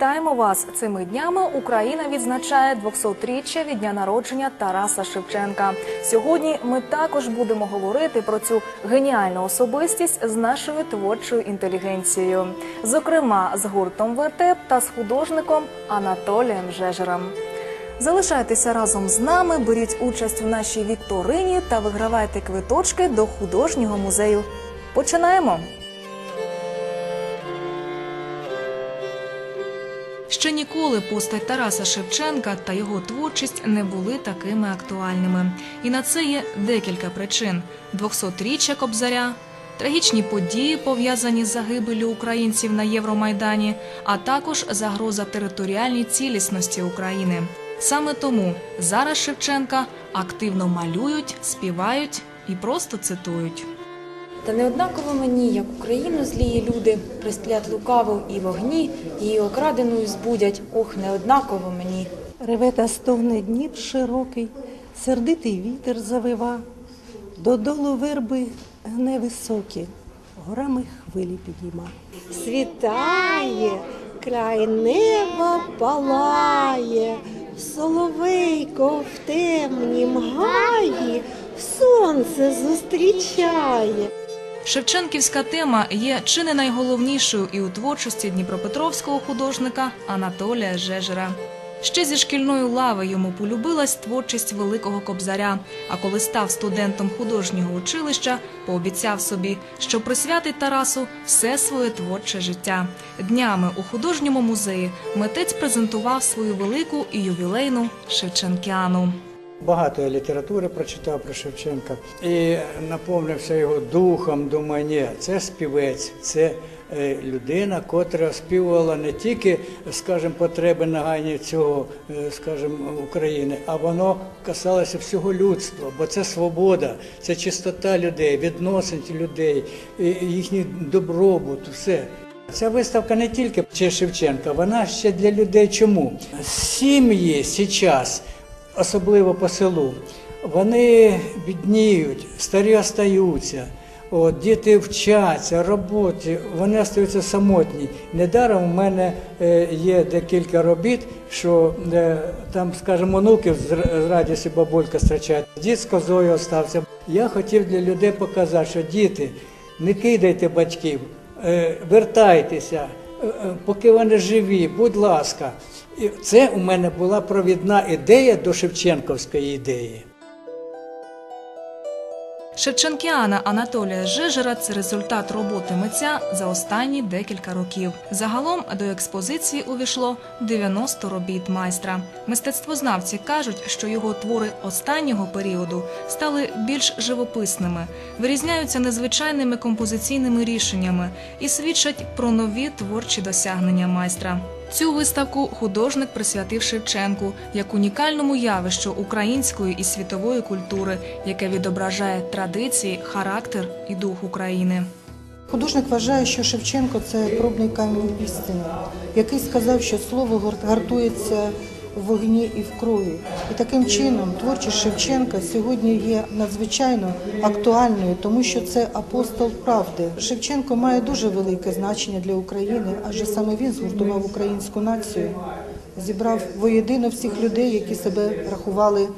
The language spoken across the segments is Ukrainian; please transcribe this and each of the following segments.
Вітаємо вас цими днями. Україна відзначає 200-річчя від дня народження Тараса Шевченка. Сьогодні ми також будемо говорити про цю геніальну особистість з нашою творчою інтелігенцією, зокрема з гуртом Вертеп та з художником Анатолієм Жежером. Залишайтеся разом з нами, беріть участь в нашій вікторині та вигравайте квиточки до художнього музею. Починаємо! Ще ніколи постать Тараса Шевченка та його творчість не були такими актуальними. І на це є декілька причин: 200-річчя Кобзаря, трагічні події, пов'язані з загибеллю українців на Євромайдані, а також загроза територіальній цілісності України. Саме тому зараз Шевченка активно малюють, співають і просто цитують. Та не однаково мені, як Україну злії люди, пристлять лукаву і вогні, її окраденою збудять, ох, не однаково мені. Реве та стогне Дніп широкий, сердитий вітер завива, додолу верби гне високі, горами хвилі підійма. Світає, край неба палає, соловейко в темнім гаї сонце зустрічає. Шевченківська тема є чи не найголовнішою і у творчості дніпропетровського художника Анатолія Жежера. Ще зі шкільної лави йому полюбилась творчість великого кобзаря. А коли став студентом художнього училища, пообіцяв собі, що присвятить Тарасу все своє творче життя. Днями у художньому музеї митець презентував свою велику і ювілейну Шевченкіану. Багато я літератури прочитав про Шевченка і наповнився його духом. Думаю, ні, це співець, це е, людина, котра співала не тільки, скажімо, потреби нагайні цього, е, скажімо, України, а воно касалося всього людства, бо це свобода, це чистота людей, відносин людей, їхній добробут, все. Ця виставка не тільки чи Шевченка, вона ще для людей. Чому сім'ї зараз особливо по селу, вони бідніють, старі остаються, от, діти вчаться, роботи, вони остаються самотні. Недаром у мене е, є декілька робіт, що е, там, скажімо, онуків з радістю бабулька зустрічає. Дід з козою остався. Я хотів для людей показати, що діти, не кидайте батьків, е, вертайтеся, поки вони живі, будь ласка. Це у мене була провідна ідея до Шевченковської ідеї. Шевченкіана Анатолія Жижера це результат роботи митця за останні декілька років. Загалом до експозиції увійшло 90 робіт майстра. Мистецтвознавці кажуть, що його твори останнього періоду стали більш живописними, вирізняються незвичайними композиційними рішеннями і свідчать про нові творчі досягнення майстра. Цю виставку художник присвятив Шевченку як унікальному явищу української і світової культури, яке відображає традиції, характер і дух України. Художник вважає, що Шевченко це пробний камінь істини, який сказав, що слово гар- гартується в вогні і в крові. І таким чином творчість Шевченка сьогодні є надзвичайно актуальною, тому що це апостол правди. Шевченко має дуже велике значення для України, адже саме він згуртував українську націю, зібрав воєдино всіх людей, які себе рахували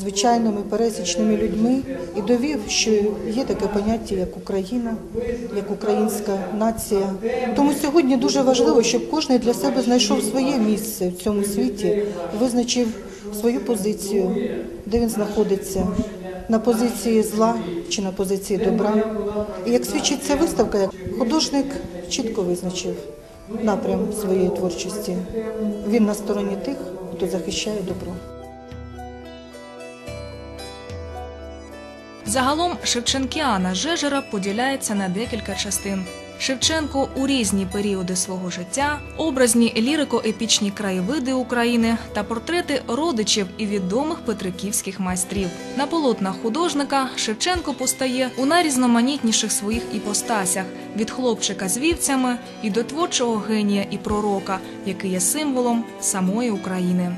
звичайними пересічними людьми і довів, що є таке поняття, як Україна, як українська нація. Тому сьогодні дуже важливо, щоб кожен для себе знайшов своє місце в цьому світі, визначив свою позицію, де він знаходиться. На позиції зла чи на позиції добра. І як свідчить ця виставка, художник чітко визначив напрям своєї творчості. Він на стороні тих, хто захищає добро. Загалом Шевченкіана Жежера поділяється на декілька частин. Шевченко у різні періоди свого життя, образні лірико-епічні краєвиди України та портрети родичів і відомих петриківських майстрів. На полотнах художника Шевченко постає у найрізноманітніших своїх іпостасях від хлопчика з вівцями і до творчого генія і пророка, який є символом самої України.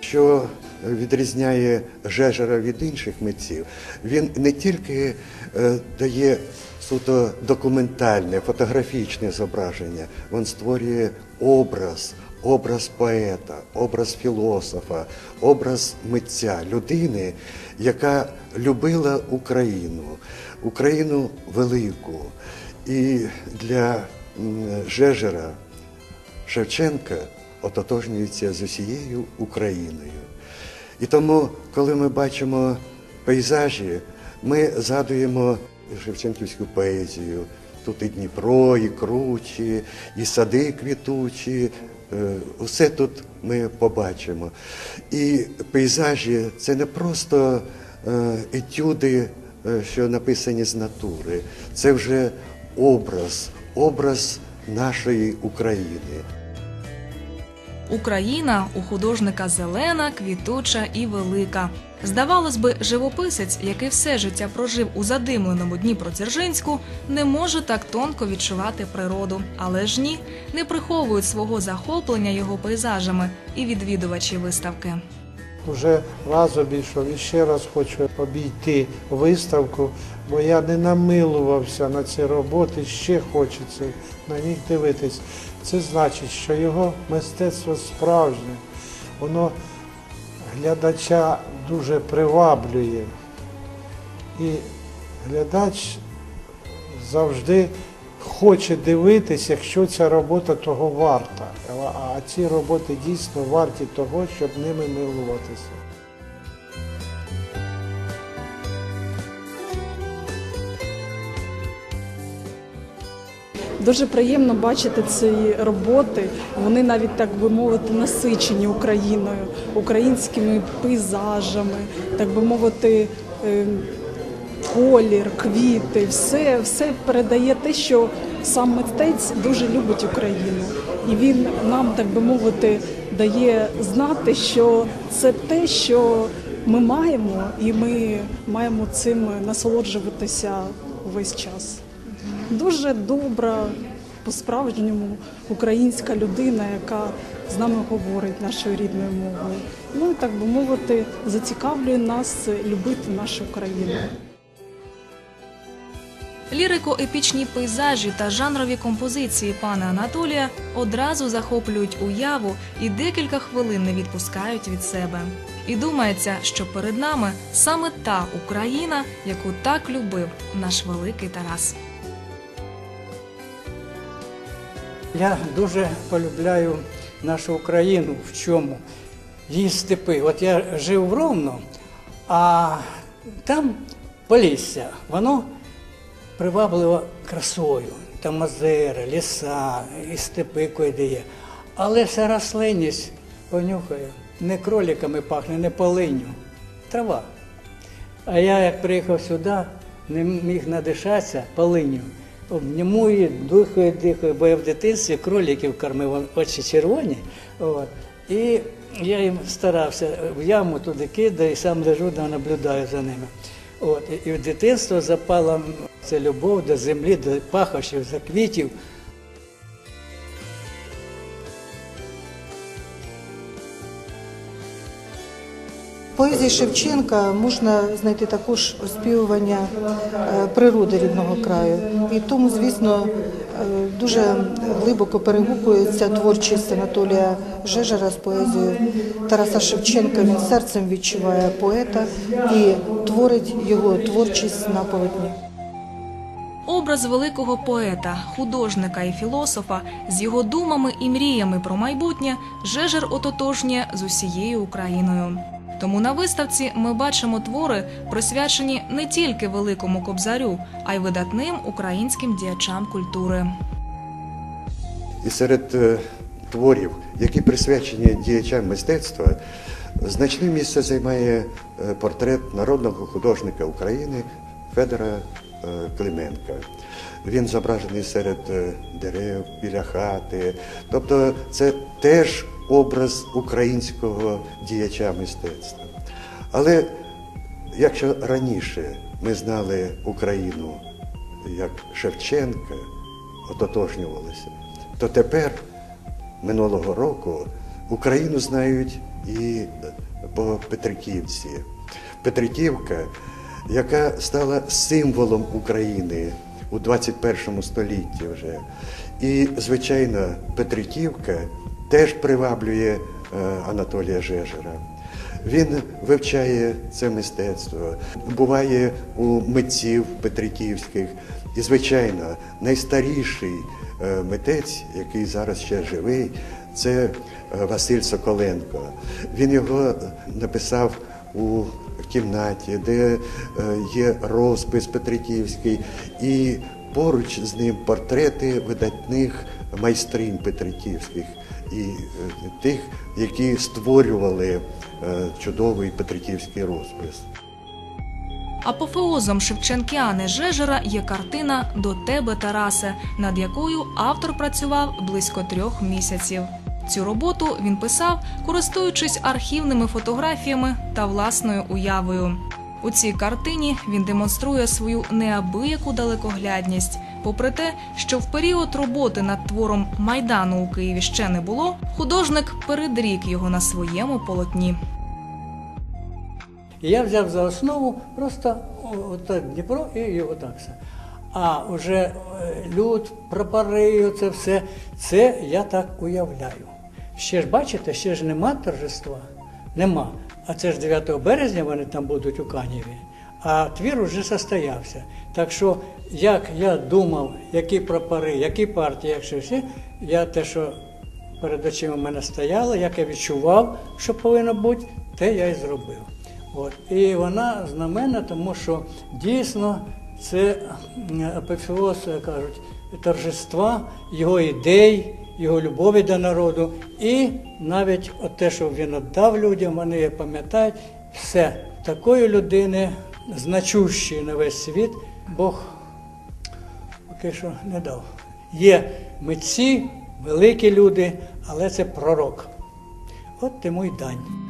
що відрізняє Жежера від інших митців. Він не тільки е, дає суто документальне, фотографічне зображення. Він створює образ, образ поета, образ філософа, образ митця, людини, яка любила Україну, Україну велику. І для Жежера Шевченка ототожнюється з усією Україною. І тому, коли ми бачимо пейзажі, ми згадуємо Шевченківську поезію. Тут і Дніпро, і кручі, і сади квітучі. Е, Усе тут ми побачимо. І пейзажі це не просто е, етюди, е, що написані з натури, це вже образ, образ нашої України. Україна у художника зелена, квітуча і велика. Здавалось би, живописець, який все життя прожив у задимленому Дніпродзержинську, не може так тонко відчувати природу. Але ж ні, не приховують свого захоплення його пейзажами і відвідувачі виставки. Вже раз обійшов і ще раз хочу обійти виставку, бо я не намилувався на ці роботи, ще хочеться на них дивитись. Це значить, що його мистецтво справжнє, воно глядача дуже приваблює. І глядач завжди хоче дивитись, якщо ця робота того варта. А ці роботи дійсно варті того, щоб ними милуватися. Дуже приємно бачити ці роботи. Вони навіть так би мовити насичені Україною, українськими пейзажами, так би мовити, е, колір, квіти, все, все передає те, що сам митець дуже любить Україну. І він нам, так би мовити, дає знати, що це те, що ми маємо, і ми маємо цим насолоджуватися увесь час. Дуже добра, по-справжньому українська людина, яка з нами говорить нашою рідною мовою. Ну і так би мовити, зацікавлює нас любити нашу країну. Лірико-епічні пейзажі та жанрові композиції пана Анатолія одразу захоплюють уяву і декілька хвилин не відпускають від себе. І думається, що перед нами саме та Україна, яку так любив наш великий Тарас. Я дуже полюбляю нашу Україну в чому? Її степи. От я жив в Ровно, а там Полісся, воно привабливо красою. Там озера, ліса, і степи куди є. Але вся рослинність понюхає. Не кроликами пахне, не полиню. Трава. А я як приїхав сюди, не міг надишатися полиню. Обніму дихає, дихаю, бо я в дитинстві кроліків кормив, очі червоні. От. І я їм старався, в яму туди кидаю і сам лежу да наблюдаю за ними. От. І в дитинство запала ця любов до землі, до пахощів, до квітів. Поезії Шевченка можна знайти також оспівування е, природи рідного краю. І тому, звісно, е, дуже глибоко перегукується творчість Анатолія Жежера з поезією Тараса Шевченка. Він серцем відчуває поета і творить його творчість на полотні. Образ великого поета, художника і філософа з його думами і мріями про майбутнє Жежер ототожнює з усією Україною. Тому на виставці ми бачимо твори, присвячені не тільки великому кобзарю, а й видатним українським діячам культури. І серед е, творів, які присвячені діячам мистецтва, значне місце займає е, портрет народного художника України Федора Клименка. Він зображений серед е, дерев, біля хати. Тобто це теж образ українського діяча мистецтва. Але якщо раніше ми знали Україну як Шевченка, ототожнювалися, то тепер, минулого року, Україну знають і по Петриківці. Петриківка, яка стала символом України у 21 столітті вже. І, звичайно, Петриківка теж приваблює е, Анатолія Жежера. Він вивчає це мистецтво, буває у митців петриківських. І, звичайно, найстаріший е, митець, який зараз ще живий, це е, Василь Соколенко. Він його написав у кімнаті, де е, є розпис Петриківський, і поруч з ним портрети видатних майстринь Петриківських і е, тих, які створювали е, чудовий Петриківський розпис. Апофеозом Шевченкіани Жежера є картина До тебе, Тарасе, над якою автор працював близько трьох місяців. Цю роботу він писав, користуючись архівними фотографіями та власною уявою. У цій картині він демонструє свою неабияку далекоглядність. Попри те, що в період роботи над твором Майдану у Києві ще не було, художник передрік його на своєму полотні. Я взяв за основу просто отак Дніпро і його так все. А вже е, люд, прапори, це все, це я так уявляю. Ще ж бачите, ще ж нема торжества, нема. А це ж 9 березня вони там будуть у Канєві, а твір уже состоявся. Так що, як я думав, які прапори, які партії, якщо всі, я те, що перед очима мене стояло, як я відчував, що повинно бути, те я і зробив. От. І вона знаменна, тому що дійсно це апофеоз, кажуть, торжества, його ідей, його любові до народу. І навіть от те, що він віддав людям, вони пам'ятають, все такої людини, значущої на весь світ, Бог поки що не дав. Є митці, великі люди, але це пророк. От тому й дань.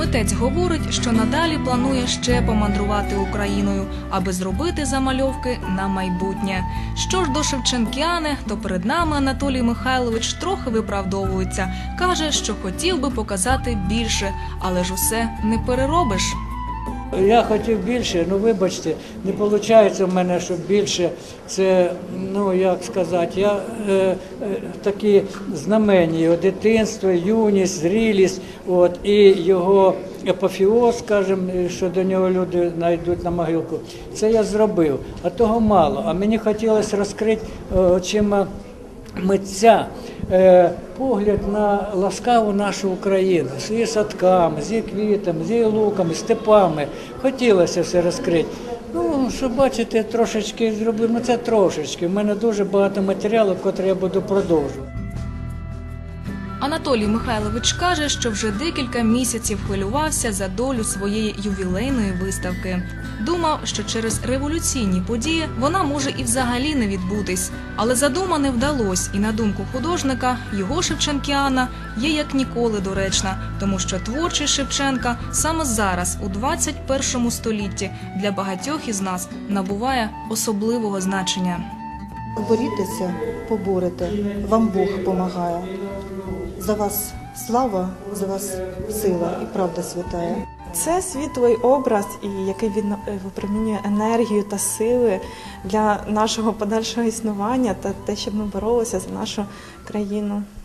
Митець говорить, що надалі планує ще помандрувати Україною, аби зробити замальовки на майбутнє. Що ж до Шевченкіани, то перед нами Анатолій Михайлович трохи виправдовується. каже, що хотів би показати більше, але ж усе не переробиш. Я хотів більше, ну вибачте, не виходить в мене, щоб більше. Це, ну як сказати, я е, е, такі знамені, дитинство, юність, зрілість, от, і його епофіоз, скажімо, що до нього люди знайдуть на могилку. Це я зробив, а того мало. А мені хотілося розкрити е, очима митця погляд на ласкаву нашу Україну з її садками, з її квітами, з її луками, степами. Хотілося все розкрити. Ну, що бачите, трошечки зробив, ну це трошечки. У мене дуже багато матеріалу, котрий я буду продовжувати. Анатолій Михайлович каже, що вже декілька місяців хвилювався за долю своєї ювілейної виставки. Думав, що через революційні події вона може і взагалі не відбутись. Але задумане вдалось, і на думку художника, його Шевченкіана є як ніколи доречна, тому що творчість Шевченка саме зараз, у 21 столітті, для багатьох із нас набуває особливого значення. Борітеся, поборете, вам Бог допомагає. За вас слава, за вас сила і правда святая. Це світлий образ, і який він е, випромінює енергію та сили для нашого подальшого існування та те, щоб ми боролися за нашу країну.